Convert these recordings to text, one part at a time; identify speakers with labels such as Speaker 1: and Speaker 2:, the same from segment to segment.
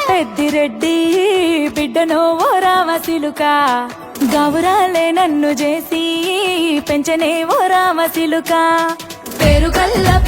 Speaker 1: రెడ్డి బిడ్డను ఓ రామశిలుక గౌరాలే నన్ను చేసి పెంచనే ఓ రామశిలుక పేరుగల్ల పెద్ది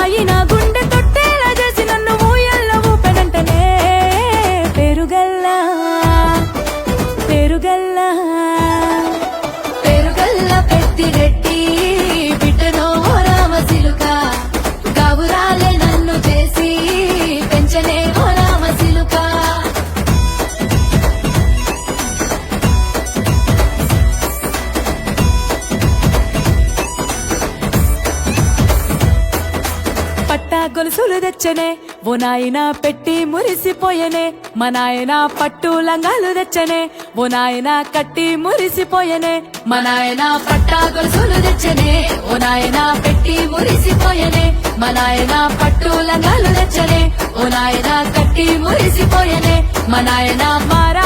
Speaker 1: గొలుసులు తెచ్చనే ఓ నాయన పెట్టి మురిసిపోయనే మా నాయన పట్టు లంగాలు తెచ్చనే ఓ నాయన కట్టి మురిసిపోయనే మా నాయన పట్టా గొలుసులు తెచ్చనే ఓ నాయన పెట్టి మురిసిపోయనే మా నాయన పట్టు లంగాలు తెచ్చనే ఓ నాయన కట్టి మురిసిపోయనే మా నాయన మారా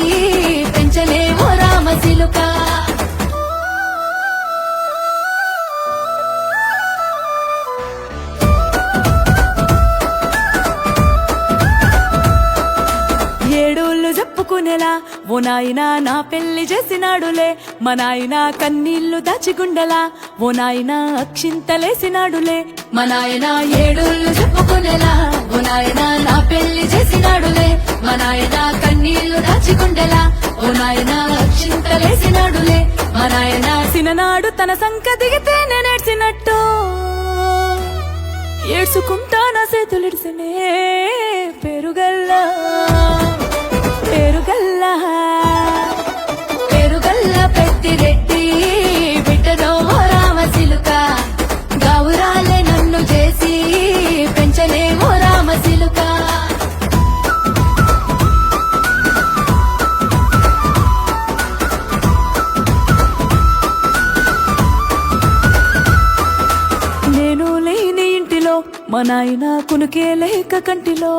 Speaker 1: చేసి పెంచలే ఓ ఏడోళ్ళు చెప్పుకునేలా ఓ నాయన నా పెళ్ళి చేసినాడులే. మా నాయన కన్నీళ్ళు దాచిగుండలా. ఓ నాయన అక్షింతలేసినాడులే. మా నాయన ఏడోళ్ళు చెప్పుకునేలా ఓ నాయన నా పెళ్ళి చేసినాడులే. మా నాయన కన్నీళ్ళు దాచిగుండలా. ఓ నాయన అక్షింతలేసినాడులే. మా నాయన సిననాడు తన సంక దిగితే నేనేడ్చినట్టు ఏడ్చుకుంటా నా చేతులిడిసినే. పెరుగల్ మా నాయన కునుకే లేక కంటిలో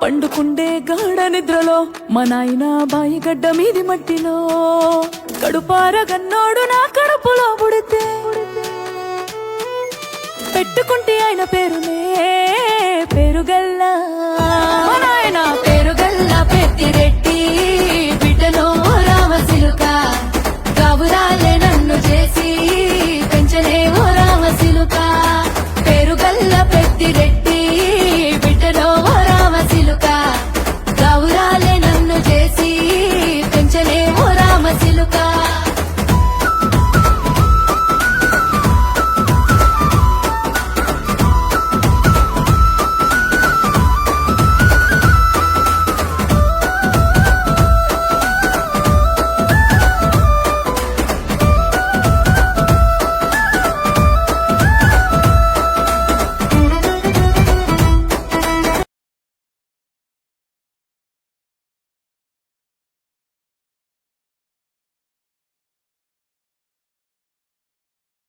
Speaker 1: పండుకుండే గాఢ నిద్రలో మా నాయన బాయిగడ్డ మీది మట్టిలో. కడుపారగన్నోడు నా కడుపులో పుడితే పెట్టుకుంటే ఆయన పేరునే పేరుగల్లా. మా నాయన పేరుగల్లా పెత్తిరెట్టి